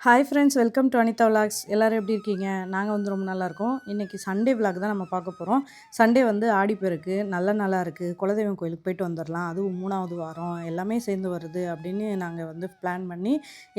Hi friends welcome to Anitha vlogs எல்லோரும் எப்படி இருக்கீங்க? நாங்கள் வந்து ரொம்ப நல்லாயிருக்கோம் இன்றைக்கி சண்டே விலாக் தான் நம்ம பார்க்க போகிறோம் சண்டே வந்து ஆடிப்பெருக்கு நல்ல நல்லா இருக்குது குலதெய்வம் கோயிலுக்கு போயிட்டு வந்துடலாம் அதுவும் மூணாவது வாரம். எல்லாமே சேர்ந்து வருது அப்படின்னு நாங்கள் வந்து பிளான் பண்ணி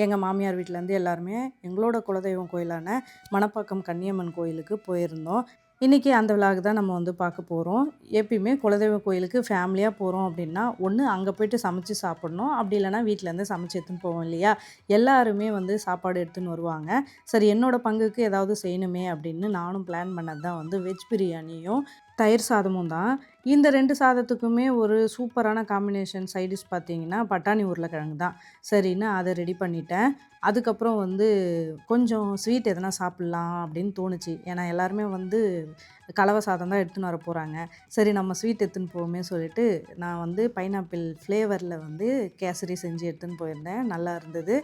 எங்கள் மாமியார் வீட்டிலேருந்து எல்லாருமே எங்களோட குலதெய்வம் கோயிலான மணப்பாக்கம் கன்னியம்மன் கோயிலுக்கு போயிருந்தோம். இன்றைக்கி அந்த விலாக் தான் நம்ம வந்து பார்க்க போகிறோம் எப்பயுமே குலதெய்வ கோயிலுக்கு ஃபேமிலியாக போகிறோம் அப்படின்னா ஒன்று அங்கே போயிட்டு சமைச்சு சாப்பிட்ணும். அப்படி இல்லைனா வீட்டிலேருந்து சமைச்சு எடுத்துன்னு போவோம் இல்லையா? எல்லாருமே வந்து சாப்பாடு எடுத்துன்னு வருவாங்க. சரி என்னோடய பங்குக்கு ஏதாவது செய்யணுமே அப்படின்னு நானும் பிளான் பண்ணது தான் வந்து வெஜ் பிரியாணியும் தயிர் சாதமும் தான் இந்த ரெண்டு சாதத்துக்குமே ஒரு சூப்பரான காம்பினேஷன் சைடிஷ் பார்த்தீங்கன்னா பட்டாணி உருளைக்கிழங்கு தான் சரின்னு அதை ரெடி பண்ணிட்டேன். அதுக்கப்புறம் வந்து கொஞ்சம் ஸ்வீட் எதனா சாப்பிட்லாம் அப்படின்னு தோணுச்சு. ஏன்னா எல்லாருமே வந்து கலவை சாதம் தான் எடுத்துன்னு வர போகிறாங்க சரி நம்ம ஸ்வீட் எடுத்துன்னு போவோமே சொல்லிட்டு நான் வந்து பைனாப்பிள் ஃப்ளேவரில் வந்து கேசரி செஞ்சு எடுத்துன்னு போயிருந்தேன். நல்லா இருந்தது.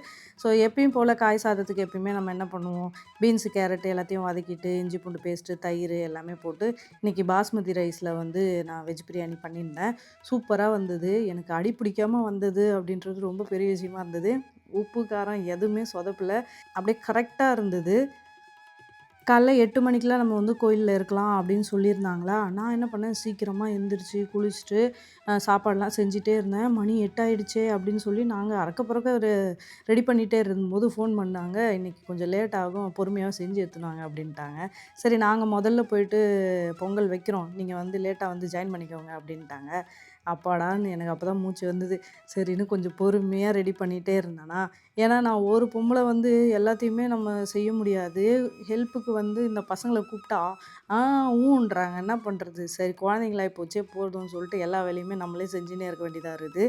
ஸோ எப்பயும் போல் காய் சாதத்துக்கு எப்பயுமே நம்ம என்ன பண்ணுவோம்? பீன்ஸு கேரட்டு எல்லாத்தையும் வதக்கிட்டு இஞ்சி பூண்டு பேஸ்ட்டு தயிர் எல்லாமே போட்டு இன்றைக்கி பாஸ்மதி ரைஸில் வந்து நான் வெஜ் பிரியாணி பண்ணியிருந்தேன். சூப்பராக வந்தது. எனக்கு அடி பிடிக்காமல் வந்தது அப்படின்றது ரொம்ப பெரிய விஷயமா இருந்தது. உப்பு காரம் எதுவுமே சொதப்பில். அப்படியே கரெக்டாக இருந்தது. காலைல எட்டு மணிக்கெலாம் நம்ம வந்து கோயிலில் இருக்கலாம் அப்படின்னு சொல்லியிருந்தாங்களா? நான் என்ன பண்ணேன்? சீக்கிரமாக எழுந்திரிச்சு குளிச்சுட்டு சாப்பாடெலாம் செஞ்சுட்டே இருந்தேன். மணி எட்டாயிடுச்சே அப்படின்னு சொல்லி நாங்கள் அறக்க பறக்க ஒரு ரெடி பண்ணிகிட்டே இருந்தபோது ஃபோன் பண்ணாங்க. இன்றைக்கி கொஞ்சம் லேட் ஆகும் பொறுமையாக செஞ்சு எடுத்துனாங்க அப்படின்ட்டாங்க. சரி நாங்கள் முதல்ல போயிட்டு பொங்கல் வைக்கிறோம். நீங்கள் வந்து லேட்டாக வந்து ஜாயின் பண்ணிக்கோங்க அப்படின்ட்டாங்க. அப்பாடான்னு எனக்கு அப்போ தான் மூச்சு வந்தது. சரின்னு கொஞ்சம் பொறுமையாக ரெடி பண்ணிகிட்டே இருந்தேனா? ஏன்னா நான் ஒரு பொம்பளை வந்து எல்லாத்தையுமே நம்ம செய்ய முடியாது. ஹெல்ப்புக்கு வந்து இந்த பசங்களை கூப்பிட்டா ஆ ஊன்றாங்க. என்ன பண்ணுறது சரி குழந்தைங்களாகி போச்சே போதும்னு சொல்லிட்டு எல்லா வேலையுமே நம்மளே செஞ்சுன்னே இருக்க வேண்டியதாக இருக்குது.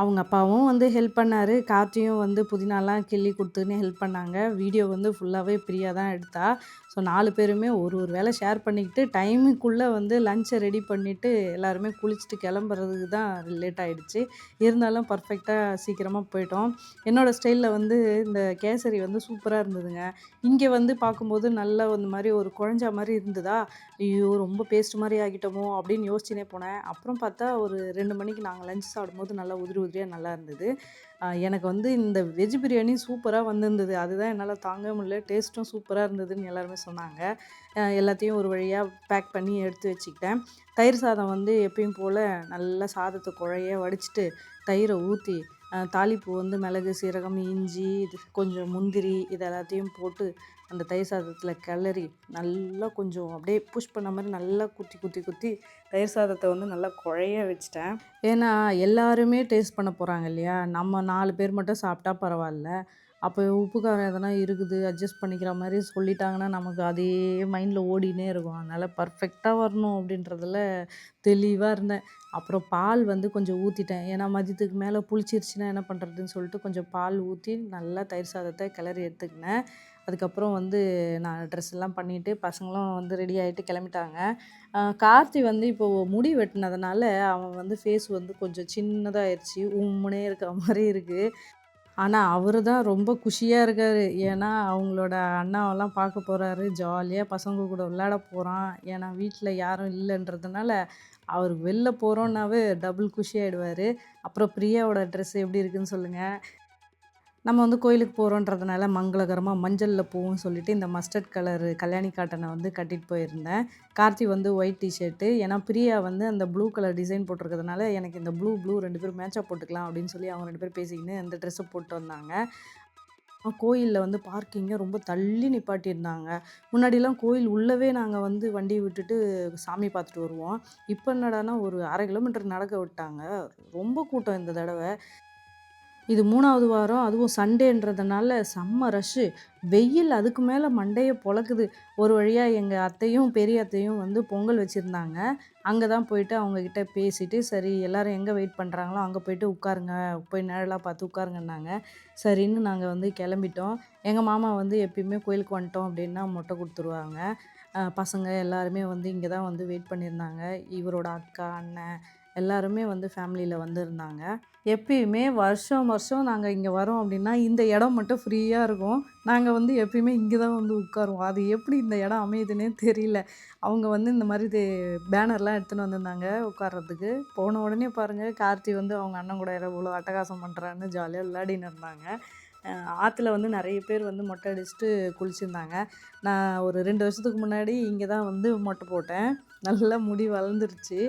அவங்க அப்பாவும் வந்து ஹெல்ப் பண்ணார். கார்த்தியும் வந்து புதினாலாம் கிள்ளி கொடுத்துன்னு ஹெல்ப் பண்ணாங்க. வீடியோ வந்து ஃபுல்லாகவே பிரியா தான் எடுத்தா. ஸோ நாலு பேருமே ஒரு ஒரு வேலை ஷேர் பண்ணிக்கிட்டு டைமுக்குள்ளே வந்து லஞ்சை ரெடி பண்ணிவிட்டு எல்லாருமே குளிச்சுட்டு கிளம்புறதுக்கு தான் லேட் ஆகிடுச்சு இருந்தாலும் பர்ஃபெக்டாக சீக்கிரமாக போயிட்டோம். என்னோடய ஸ்டைலில் வந்து இந்த கேசரி வந்து சூப்பராக இருந்ததுங்க. இங்கே வந்து பார்க்கும்போது நல்லா இந்த மாதிரி ஒரு குழஞ்சா மாதிரி இருந்ததா? ஐயோ ரொம்ப பேஸ்ட் மாதிரி ஆகிட்டோமோ அப்படின்னு யோசிச்சுனே போனேன். அப்புறம் பார்த்தா ஒரு ரெண்டு மணிக்கு நாங்கள் லஞ்ச் சாப்பிடும்போது நல்லா உதிரி உதிரியாக நல்லா இருந்தது. எனக்கு வந்து இந்த வெஜ் பிரியாணி சூப்பராக வந்திருந்தது. அதுதான் என்னால் தாங்க முடியல. டேஸ்ட்டும் சூப்பராக இருந்ததுன்னு எல்லாருமே சொன்னாங்க. எல்லாத்தையும் ஒரு வழியாக பேக் பண்ணி எடுத்து வச்சுக்கிட்டேன். தயிர் சாதம் வந்து எப்பயும் போல் நல்லா சாதத்தை குழைய வடிச்சிட்டு தயிரை ஊற்றி தாளிப்பு வந்து மிளகு சீரகம் இஞ்சி இது கொஞ்சம் முந்திரி இது எல்லாத்தையும் போட்டு அந்த தயிர் சாதத்தில் கிளறி நல்லா கொஞ்சம் அப்படியே புஷ் பண்ண மாதிரி நல்லா குத்தி குத்தி குத்தி தயிர் சாதத்தை வந்து நல்லா குழைய வச்சுட்டேன். ஏன்னா எல்லாருமே டேஸ்ட் பண்ண போகிறாங்க இல்லையா? நம்ம நாலு பேர் மட்டும் சாப்பிட்டா பரவாயில்ல. அப்போ உப்பு காரம் எதனா இருக்குது அட்ஜஸ்ட் பண்ணிக்கிற மாதிரி சொல்லிட்டாங்கன்னா நமக்கு அதே மைண்டில் ஓடினே இருக்கும். அதனால் பர்ஃபெக்டாக வரணும் அப்படின்றதுல தெளிவாக இருந்தேன். அப்புறம் பால் வந்து கொஞ்சம் ஊற்றிட்டேன் ஏன்னா மதியத்துக்கு மேலே புளிச்சிருச்சுன்னா என்ன பண்ணுறதுன்னு சொல்லிட்டு கொஞ்சம் பால் ஊற்றி நல்லா தயிர் சாதத்தை கிளறி எடுத்துக்கினேன். அதுக்கப்புறம் வந்து நான் ட்ரெஸ் எல்லாம் பண்ணிவிட்டு பசங்களும் வந்து ரெடி ஆகிட்டு கிளம்பிட்டாங்க. கார்த்தி வந்து இப்போது முடி வெட்டினதுனால அவன் வந்து ஃபேஸ் வந்து கொஞ்சம் சின்னதாக ஆயிடுச்சு உம்முனே இருக்கிற மாதிரி இருக்குது ஆனால் அவரு தான் ரொம்ப குஷியாக இருக்கார். ஏன்னா அவங்களோட அண்ணாவெல்லாம் பார்க்க போகிறாரு ஜாலியாக பசங்க கூட விளையாட போகிறான் ஏன்னா வீட்டில் யாரும் இல்லைன்றதுனால அவர் வெளில போகிறோன்னாவே டபுள் குஷி ஆகிடுவார் அப்புறம் பிரியாவோட ட்ரெஸ் எப்படி இருக்குன்னு சொல்லுங்கள் நம்ம வந்து கோயிலுக்கு போகிறோன்றதுனால மங்களகரமாக மஞ்சளில் பூவும் சொல்லிட்டு இந்த மஸ்டர்ட் கலர் கல்யாணி காட்டனை வந்து கட்டிட்டு போயிருந்தேன். கார்த்தி வந்து ஒயிட் டிஷர்ட்டு ஏன்னா பிரியா வந்து அந்த ப்ளூ கலர் டிசைன் போட்டிருக்கிறதுனால எனக்கு இந்த ப்ளூ ப்ளூ ரெண்டு பேரும் மேட்சாக போட்டுக்கலாம் அப்படின்னு சொல்லி அவங்க ரெண்டு பேரும் பேசிக்கின்னு இந்த ட்ரெஸ்ஸை போட்டு வந்தாங்க. கோயிலில் வந்து பார்க்கிங்கை ரொம்ப தள்ளி நிப்பாட்டியிருந்தாங்க. முன்னாடிலாம் கோயில் உள்ளவே நாங்கள் வந்து வண்டியை விட்டுட்டு சாமி பார்த்துட்டு வருவோம். இப்போ என்னடானா ஒரு அரை கிலோமீட்டர் நடக்க விட்டாங்க. ரொம்ப கூட்டம் இந்த தடவை. இது மூணாவது வாரம் அதுவும் சண்டேன்றதுனால செம்ம ரஷ்ஷு வெயில் அதுக்கு மேலே மண்டையை பொழக்குது. ஒரு வழியாக எங்கள் அத்தையும் பெரிய அத்தையும் வந்து பொங்கல் வச்சுருந்தாங்க. அங்கே தான் போயிட்டு அவங்கக்கிட்ட பேசிவிட்டு சரி எல்லோரும் எங்கே வெயிட் பண்ணுறாங்களோ அங்கே போயிட்டு உட்காருங்க போய் நிழலாக பார்த்து உட்காருங்கன்னாங்க. சரின்னு நாங்கள் வந்து கிளம்பிட்டோம். எங்கள் மாமா வந்து எப்பயுமே கோயிலுக்கு வந்துட்டோம் அப்படின்னா மொட்டை கொடுத்துருவாங்க. பசங்க எல்லாருமே வந்து இங்கே தான் வந்து வெயிட் பண்ணியிருந்தாங்க. இவரோட அக்கா அண்ணன் எல்லாருமே வந்து ஃபேமிலியில் வந்திருந்தாங்க. எப்பயுமே வருஷம் வருஷம் நாங்கள் இங்கே வரோம் அப்படின்னா இந்த இடம் மட்டும் ஃப்ரீயாக இருக்கும். நாங்கள் வந்து எப்பயுமே இங்கே தான் வந்து உட்காருவோம். அது எப்படி இந்த இடம் அமையுதுன்னே தெரியல. அவங்க வந்து இந்த மாதிரி இது பேனர்லாம் எடுத்துன்னு வந்திருந்தாங்க உட்கார்றதுக்கு. போன உடனே பாருங்கள் கார்த்தி வந்து அவங்க அண்ணன் கூட எவ்வளோ அட்டகாசம் பண்ணுறான்னு ஜாலியாக விளையாடின்னு இருந்தாங்க. ஆற்றுல வந்து நிறைய பேர் வந்து மொட்டை அடிச்சுட்டு குளிச்சிருந்தாங்க. நான் ஒரு ரெண்டு வருஷத்துக்கு முன்னாடி இங்கே தான் வந்து மொட்டை போட்டேன். நல்லா முடி வளர்ந்துருச்சு.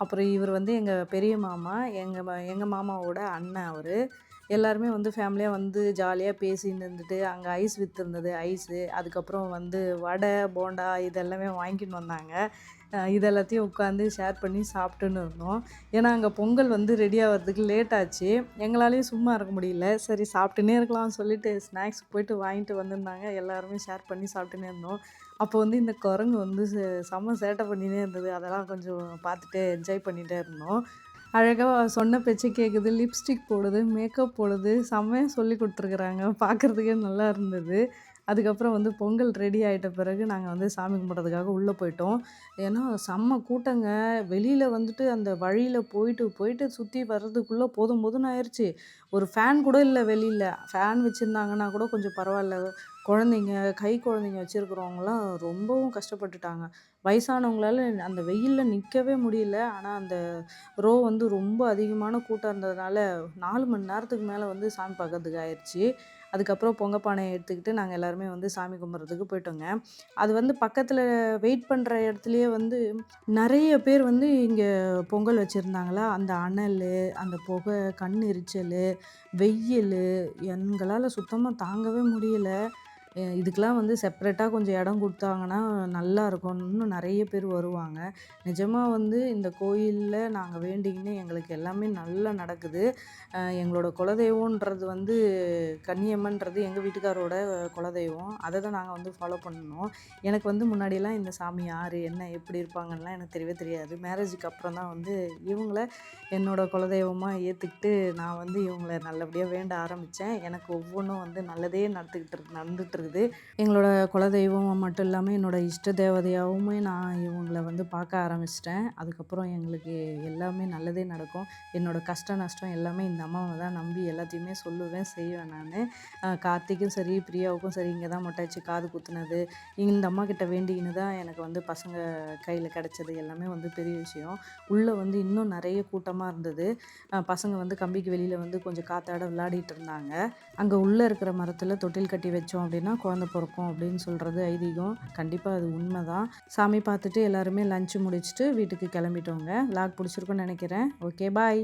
அப்புறம் இவர் வந்து எங்கள் பெரிய மாமா எங்கள் எங்கள் மாமாவோட அண்ணன் அவர். எல்லாருமே வந்து ஃபேமிலியாக வந்து ஜாலியாக பேசின்னு இருந்துட்டு அங்கே ஐஸ் விற்றுருந்தது ஐஸு அதுக்கப்புறம் வந்து வடை போண்டா இதெல்லாமே வாங்கின்னு வந்தாங்க. இதெல்லாத்தையும் இது எல்லாத்தையும் உட்காந்து ஷேர் பண்ணி சாப்பிட்டுன்னு இருந்தோம். ஏன்னா அங்கே பொங்கல் வந்து ரெடி ஆகிறதுக்கு லேட் ஆச்சு. எங்களாலேயும் சும்மா இருக்க முடியல. சரி சாப்பிட்டுனே இருக்கலாம்னு சொல்லிட்டு ஸ்நாக்ஸ் போயிட்டு வாங்கிட்டு வந்திருந்தாங்க. எல்லாருமே ஷேர் பண்ணி சாப்பிட்டுனே இருந்தோம். அப்போ வந்து இந்த குரங்கு வந்து செ- செம்ம சேட்டை பண்ணினே இருந்தது. அதெல்லாம் கொஞ்சம் பார்த்துட்டு என்ஜாய் பண்ணிகிட்டே இருந்தோம். அழகாக சொன்ன பேச்சு கேட்குது லிப்ஸ்டிக் போடுது மேக்கப் போடுது செம்மையாக சொல்லி கொடுத்துருக்குறாங்க. பார்க்குறதுக்கே நல்லா இருந்தது. அதுக்கப்புறம் வந்து பொங்கல் ரெடி ஆகிட்ட பிறகு நாங்கள் வந்து சாமி கும்பிட்றதுக்காக உள்ளே போயிட்டோம். ஏன்னா செம்ம கூட்டங்க. வெளியில் வந்துட்டு அந்த வழியில் போயிட்டு போயிட்டு சுற்றி வர்றதுக்குள்ளே போதும் போதும்னு ஆயிடுச்சு ஒரு ஃபேன் கூட இல்லை வெளியில். ஃபேன் வச்சுருந்தாங்கன்னா கூட கொஞ்சம் பரவாயில்ல. குழந்தைங்க கை குழந்தைங்க வச்சுருக்கிறவங்களாம் ரொம்பவும் கஷ்டப்பட்டுட்டாங்க. வயசானவங்களால அந்த வெயிலில் நிற்கவே முடியல. ஆனால் அந்த ரோ வந்து ரொம்ப அதிகமான கூட்டம் இருந்ததுனால நாலு மணி நேரத்துக்கு மேலே வந்து சாமி பார்க்கறதுக்கு ஆயிடுச்சு அதுக்கப்புறம் பொங்க பானையை எடுத்துக்கிட்டு நாங்கள் எல்லாருமே வந்து சாமி கும்பிட்றதுக்கு போயிட்டோங்க. அது வந்து பக்கத்தில் வெயிட் பண்ணுற இடத்துலையே வந்து நிறைய பேர் வந்து இங்கே பொங்கல் வச்சுருந்தாங்களா? அந்த அனல் அந்த புகை கண் எரிச்சல் வெயில் எங்களால் சுத்தமாக தாங்கவே முடியலை. இதுக்கெலாம் வந்து செப்பரேட்டாக கொஞ்சம் இடம் கொடுத்தாங்கன்னா நல்லா இருக்கும் இன்னும் நிறைய பேர் வருவாங்க. நிஜமாக வந்து இந்த கோயிலில் நாங்கள் வேண்டிக்கின்னு எங்களுக்கு எல்லாமே நல்லா நடக்குது. எங்களோட குலதெய்வன்றது வந்து கன்னியம்மன்றது எங்கள் வீட்டுக்காரோட குலதெய்வம். அதை தான் நாங்கள் வந்து ஃபாலோ பண்ணணும். எனக்கு வந்து முன்னாடியெல்லாம் இந்த சாமி யார் என்ன எப்படி இருப்பாங்கலாம் எனக்கு தெரியவே தெரியாது. மேரேஜுக்கு அப்புறம் தான் வந்து இவங்கள என்னோட குலதெய்வமாக ஏற்றுக்கிட்டு நான் வந்து இவங்கள நல்லபடியாக வேண்ட ஆரம்பித்தேன் எனக்கு ஒவ்வொன்றும் வந்து நல்லதே நடந்துக்கிட்டு இருக்கு நடந்துகிட்டு வருது. எங்களோட குலதெய்வம் மட்டும் இல்லாமல் என்னோடய இஷ்ட தேவதையாகவுமே நான் இவங்களை வந்து பார்க்க ஆரம்பிச்சிட்டேன். அதுக்கப்புறம் எங்களுக்கு எல்லாமே நல்லதே நடக்கும். என்னோடய கஷ்ட நஷ்டம் எல்லாமே இந்த அம்மாவை தான் நம்பி எல்லாத்தையுமே சொல்லுவேன் செய்வேன் நான். கார்த்திக்கும் சரி பிரியாவுக்கும் சரி இங்கே தான் மொட்டாச்சு காது குத்துனது. இந்த அம்மா கிட்ட வேண்டிக்கின்னு தான் எனக்கு வந்து பசங்க கையில் கிடச்சது எல்லாமே வந்து பெரிய விஷயம். உள்ளே வந்து இன்னும் நிறைய கூட்டமாக இருந்தது. பசங்க வந்து கம்பிக்கு வெளியில் வந்து கொஞ்சம் காத்தாட விளையாடிட்டு இருந்தாங்க. அங்கே உள்ளே இருக்கிற மரத்தில் தொட்டில் கட்டி வச்சோம் அப்படின்னா குழந்தை பிறக்கும் அப்படின்னு சொல்கிறது ஐதீகம். கண்டிப்பாக அது உண்மை தான் சாமி பார்த்துட்டு எல்லாருமே லஞ்சு முடிச்சுட்டு வீட்டுக்கு கிளம்பிட்டோங்க. லாக் பிடிச்சிருக்குன்னு நினைக்கிறேன். Okay bye